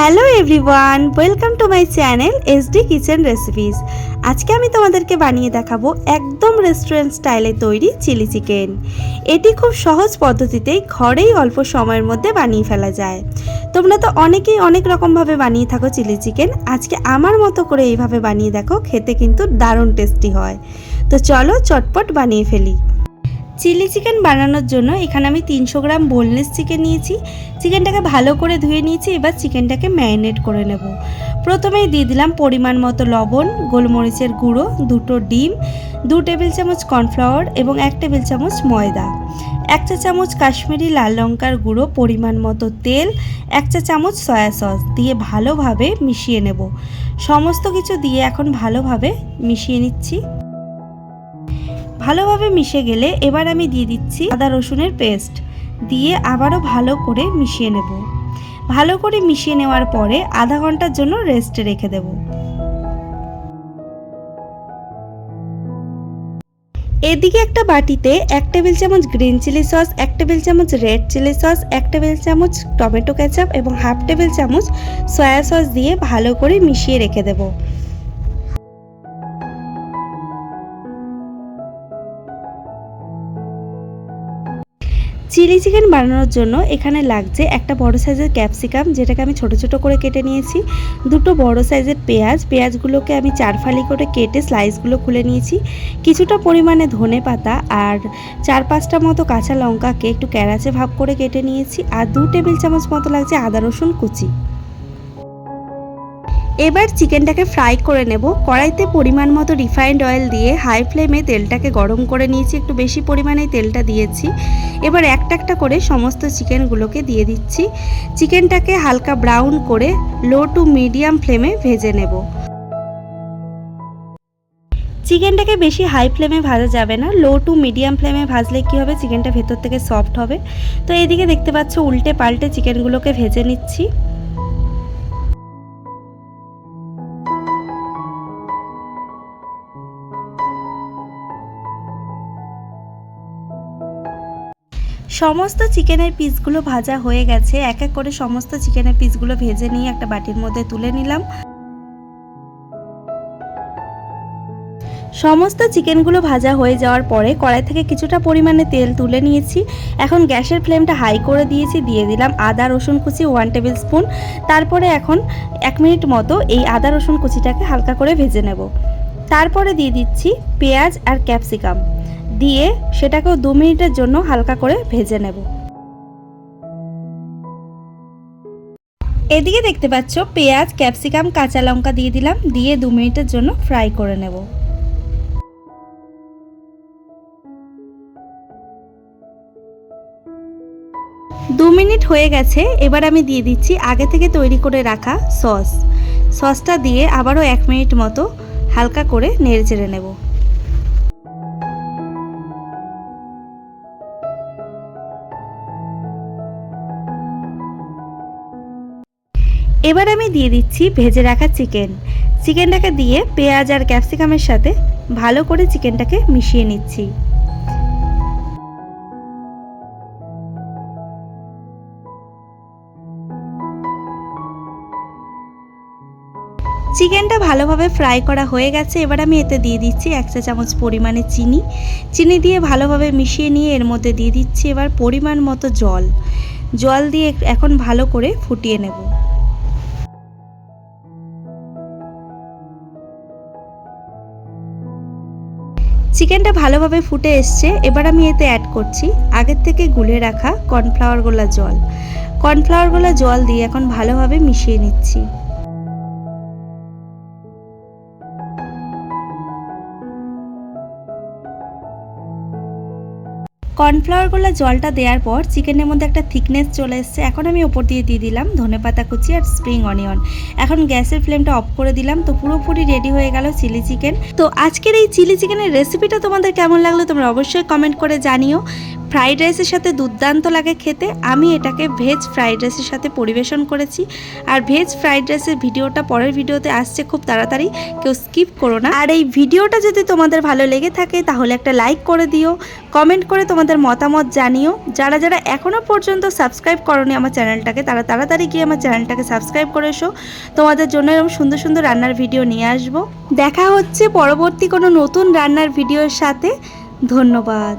Hello everyone, welcome to my channel SD kitchen recipes. আজকে আমি তোমাদেরকে বানিয়ে দেখাবো একদম রেস্টুরেন্ট স্টাইলে তৈরি চিলি চিকেন। এটি খুব সহজ পদ্ধতিতেই ঘরেই অল্প সময়ের মধ্যে বানিয়ে ফেলা যায়। তোমরা তো অনেকেই অনেক রকমভাবে বানিয়ে থাকো চিলি চিকেন। আজকে আমার মতো করে এইভাবে বানিয়ে দেখো, খেতে কিন্তু দারুণ টেস্টি হয়। তো চলো চটপট বানিয়ে ফেলি। চিলি চিকেন বানানোর জন্য এখানে আমি তিনশো গ্রাম বোনলেস চিকেন নিয়েছি। চিকেনটাকে ভালো করে ধুয়ে নিয়েছি, এবার চিকেনটাকে ম্যারিনেট করে নেব। প্রথমেই দিয়ে দিলাম পরিমাণ মতো লবণ, গোলমরিচের গুঁড়ো, দুটো ডিম, দু টেবিল চামচ কর্নফ্লাওয়ার এবং এক টেবিল চামচ ময়দা, এক চা চামচ কাশ্মীরি লাল লঙ্কার গুঁড়ো পরিমাণ মতো তেল, এক চা চামচ সয়া সস দিয়ে ভালোভাবে মিশিয়ে নেব। সমস্ত কিছু দিয়ে এখন ভালোভাবে মিশিয়ে নিচ্ছি। ভালোভাবে মিশে গেলে এবার আমি দিয়ে দিচ্ছি আদা রসুনের পেস্ট। দিয়ে আবারও ভালো করে মিশিয়ে নেব। ভালো করে মিশিয়ে নেওয়ার পরে আধা ঘণ্টার জন্য রেস্টে রেখে দেব। এদিকে একটা বাটিতে এক টেবিল চামচ গ্রিন চিলি সস, এক টেবিল চামচ রেড চিলি সস এক টেবিল চামচ টমেটো কেচাপ এবং হাফ টেবিল চামচ সয়া সস দিয়ে ভালো করে মিশিয়ে রেখে দেবো। চিলি চিকেন বানানোর জন্য এখানে লাগছে একটা বড় সাইজের ক্যাপসিকাম, যেটাকে আমি ছোট ছোট করে কেটে নিয়েছি। দুটো বড় সাইজের পেঁয়াজ, পেঁয়াজগুলোকে আমি চার ফালি করে কেটে স্লাইসগুলো খুলে নিয়েছি। কিছুটা পরিমাণে ধনে পাতা আর চার পাঁচটা মতো কাঁচা লঙ্কাকে একটু ক্যারাচে ভাব করে কেটে নিয়েছি। আর দু টেবিল চামচ মতো লাগছে আদা রসুন কুচি। এবার চিকেনটাকে ফ্রাই করে নেব। কড়াইতে পরিমাণ মতো রিফাইন্ড অয়েল দিয়ে হাই ফ্লেমে তেলটাকে গরম করে নিয়েছি। একটু বেশি পরিমাণে তেলটা দিয়েছি। এবার একটা একটা করে সমস্ত চিকেনগুলোকে দিয়ে দিচ্ছি। চিকেনটাকে হালকা ব্রাউন করে লো টু মিডিয়াম ফ্লেমে ভেজে নেব। চিকেনটাকে বেশি হাই ফ্লেমে ভাজা যাবে না। লো টু মিডিয়াম ফ্লেমে ভাজলে কী হবে? চিকেনটা ভেতর থেকে সফট হবে। তো এদিকে দেখতে পাচ্ছ, উল্টে পাল্টে চিকেনগুলোকে ভেজে নিচ্ছি। সমস্ত চিকেনের পিসগুলো ভাজা হয়ে গেছে। এক এক করে সমস্ত চিকেনের পিসগুলো ভেজে নিয়ে একটা বাটির মধ্যে তুলে নিলাম। সমস্ত চিকেনগুলো ভাজা হয়ে যাওয়ার পরে কড়াই থেকে কিছুটা পরিমাণে তেল তুলে নিয়েছি। এখন গ্যাসের ফ্লেমটা হাই করে দিয়েছি, দিয়ে দিলাম আদা, রসুন কুচি ওয়ান টেবিল স্পুন তারপরে এখন এক মিনিট মতো এই আদা, রসুন কুচিটাকে হালকা করে ভেজে নেব। তারপরে দিয়ে দিচ্ছি পেঁয়াজ আর ক্যাপসিকাম দিয়ে সেটাকেও দু মিনিটের জন্য হালকা করে ভেজে নেব। এদিকে দেখতে পাচ্ছ, পেঁয়াজ, ক্যাপসিকাম, কাঁচা লঙ্কা দিয়ে দিলাম, দিয়ে দু মিনিটের জন্য ফ্রাই করে নেব। দু মিনিট হয়ে গেছে, এবার আমি দিয়ে দিচ্ছি আগে থেকে তৈরি করে রাখা সস। সসটা দিয়ে আবারও এক মিনিট মতো হালকা করে নেড়ে চেড়ে নেব। এবার আমি দিয়ে দিচ্ছি ভেজে রাখা চিকেন। চিকেনটাকে দিয়ে পেঁয়াজ আর ক্যাপসিকামের সাথে ভালো করে চিকেনটাকে মিশিয়ে নিচ্ছি। চিকেনটা ভালোভাবে ফ্রাই করা হয়ে গেছে। এবার আমি এতে দিয়ে দিচ্ছি এক চা চামচ পরিমাণে চিনি। চিনি দিয়ে ভালোভাবে মিশিয়ে নিয়ে এর মধ্যে দিয়ে দিচ্ছি এবার পরিমাণ মতো জল। জল দিয়ে এখন ভালো করে ফুটিয়ে নেব। চিকেনটা ভালোভাবে ফুটে এসছে, এবার আমি এতে অ্যাড করছি আগের থেকে গুলে রাখা কর্নফ্লাওয়ার গোলা জল। কর্নফ্লাওয়ার গোলা জল দিয়ে এখন ভালোভাবে মিশিয়ে নিচ্ছি। কর্নফ্লাওয়ারগুলো জলটা দেওয়ার পর চিকেনের মধ্যে একটা থিকনেস চলে এসছে। এখন আমি ওপর দিয়ে দিয়ে দিলাম ধনে পাতা কুচি আর স্প্রিং অনিয়ন এখন গ্যাসের ফ্লেমটা অফ করে দিলাম। তো পুরোপুরি রেডি হয়ে গেল চিলি চিকেন তো আজকের এই চিলি চিকেনের রেসিপিটা তোমাদের কেমন লাগল তোমরা অবশ্যই কমেন্ট করে জানিও। ফ্রাইড রাইসের সাথে দুর্দান্ত লাগে খেতে। আমি এটাকে ভেজ ফ্রাইড রাইসের সাথে পরিবেশন করেছি। আর ভেজ ফ্রাইড রাইসের ভিডিওটা পরের ভিডিওতে আসছে খুব তাড়াতাড়ি। কেউ স্কিপ করো না। আর এই ভিডিওটা যদি তোমাদের ভালো লেগে থাকে তাহলে একটা লাইক করে দিও। কমেন্ট করে তোমাদের তোমাদের মতামত জানিও। যারা যারা এখনও পর্যন্ত সাবস্ক্রাইব করনি আমার চ্যানেলটাকে তারা তাড়াতাড়ি গিয়ে আমার চ্যানেলটাকে সাবস্ক্রাইব করে এসো। তোমাদের জন্য এরকম সুন্দর সুন্দর রান্নার ভিডিও নিয়ে আসব। দেখা হচ্ছে পরবর্তী কোনো নতুন রান্নার ভিডিওর সাথে। ধন্যবাদ।